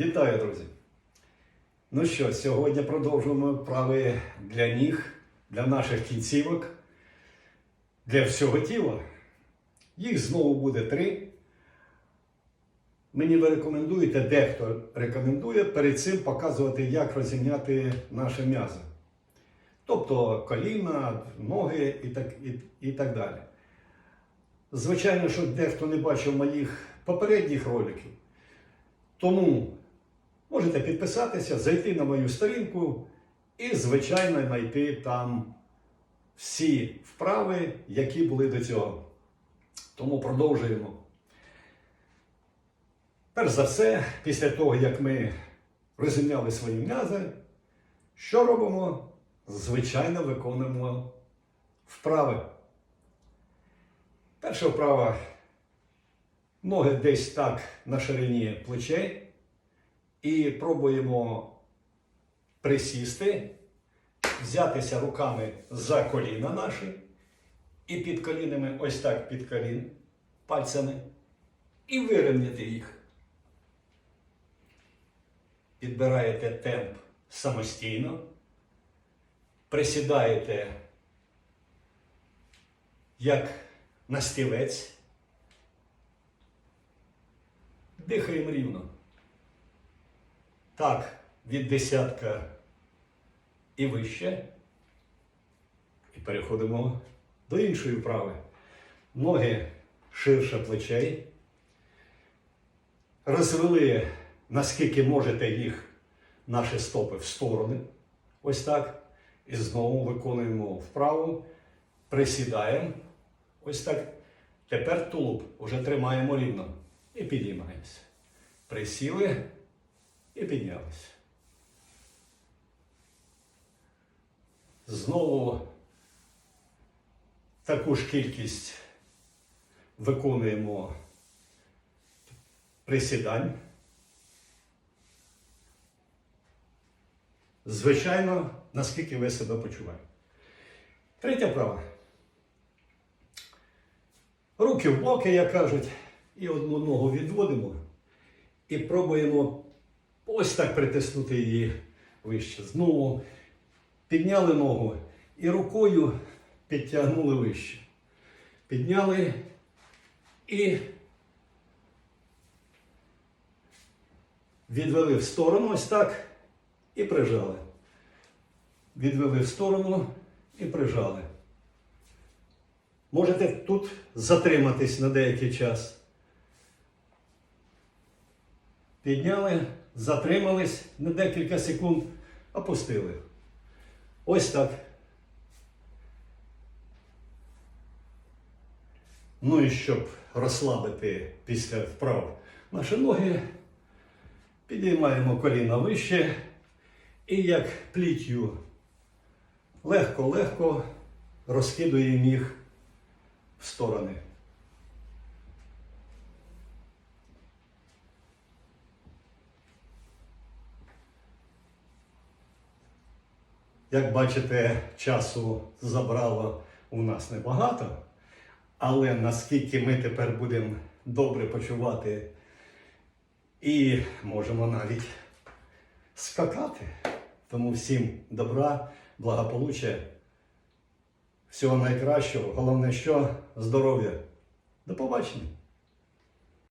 Вітаю, друзі! Ну що, сьогодні продовжуємо вправи для ніг, для наших кінцівок, для всього тіла. Їх знову буде три. Мені ви рекомендуєте, дехто рекомендує перед цим показувати, як розім'яти наші м'язи. Тобто коліна, ноги і так, і, і так далі. Звичайно, що дехто не бачив моїх попередніх роликів. Тому можете підписатися, зайти на мою сторінку і, звичайно, знайти там всі вправи, які були до цього. Тому продовжуємо. Перш за все, після того, як ми розім'яли свої м'язи, що робимо? Звичайно, виконуємо вправи. Перша вправа ноги десь так на ширині плечей. І пробуємо присісти, взятися руками за коліна наші і під колінами, ось так під колін, пальцями, і вирівняти їх. Підбираєте темп самостійно, присідаєте як на стілець, дихаємо рівно. Так, від десятка і вище. І переходимо до іншої вправи. Ноги ширше плечей. Розвели, наскільки можете їх, наші стопи в сторони. Ось так. І знову виконуємо вправу. Присідаємо. Ось так. Тепер тулуб уже тримаємо рівно. І підіймаємося. Присіли і піднялися. Знову таку ж кількість виконуємо присідань. Звичайно, наскільки ви себе почуваєте. Третя вправа. Руки в боки, як кажуть, і одну ногу відводимо і пробуємо ось так притиснути її вище. Знову підняли ногу і рукою підтягнули вище. Підняли і відвели в сторону ось так і прижали. Відвели в сторону і прижали. Можете тут затриматись на деякий час. Підняли, затримались на декілька секунд, опустили. Ось так. Ну і щоб розслабити після вправ наші ноги, підіймаємо коліна вище і як плітью легко-легко розкидуємо їх в сторони. Як бачите, часу забрало у нас небагато, але наскільки ми тепер будемо добре почувати і можемо навіть скакати. Тому всім добра, благополуччя, всього найкращого. Головне, що здоров'я. До побачення!